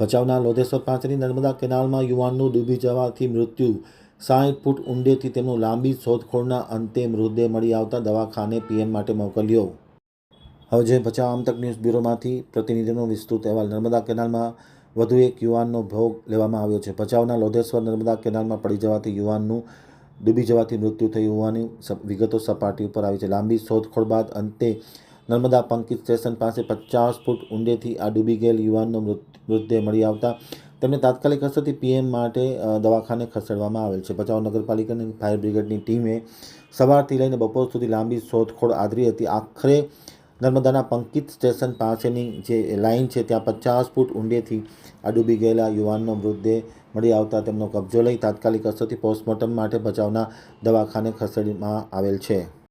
ભચાઉના લોધેશ્વર પાસેની નર્મદા કેનાલમાં યુવાનનું ડૂબી જવાથી મૃત્યુ. સાઠ ફૂટ ઊંડેથી તેમનું લાંબી શોધખોળના અંતે મૃતદેહ મળી આવતા દવાખાને પીએમ માટે મોકલ્યો. હવે જે ભચાઉ આમતક ન્યૂઝ બ્યુરોમાંથી પ્રતિનિધિનો વિસ્તૃત અહેવાલ. નર્મદા કેનાલમાં વધુ એક યુવાનનો ભોગ લેવામાં આવ્યો છે. ભચાઉના લોધેશ્વર નર્મદા કેનાલમાં પડી જવાથી યુવાનનું ડૂબી જવાથી મૃત્યુ થયું હોવાની વિગતો સપાટી ઉપર આવી છે. લાંબી શોધખોળ બાદ અંતે નર્મદા પંકિત સ્ટેશન પાસે પચાસ ફૂટ ઊંડેથી આ ડૂબી ગયેલ યુવાનનો મૃત- મૃતદેહ મળી આવતા. તેમને તાત્કાલિક અસરથી પીએમ માટે દવાખાને ખસેડવામાં આવેલ છે. ભચાઉ નગરપાલિકાની ફાયર બ્રિગેડની ટીમે સવારથી લઈને બપોર સુધી લાંબી શોધખોળ આદરી હતી. આખરે નર્મદાના પંકિત સ્ટેશન પાસેની જે લાઇન છે, ત્યાં પચાસ ફૂટ ઊંડેથી આ ડૂબી ગયેલા યુવાનનો મૃતદેહ મળી આવતા તેમનો કબજો લઈ તાત્કાલિક અસરથી પોસ્ટમોર્ટમ માટે ભચાઉના દવાખાને ખસેડવામાં આવેલ છે.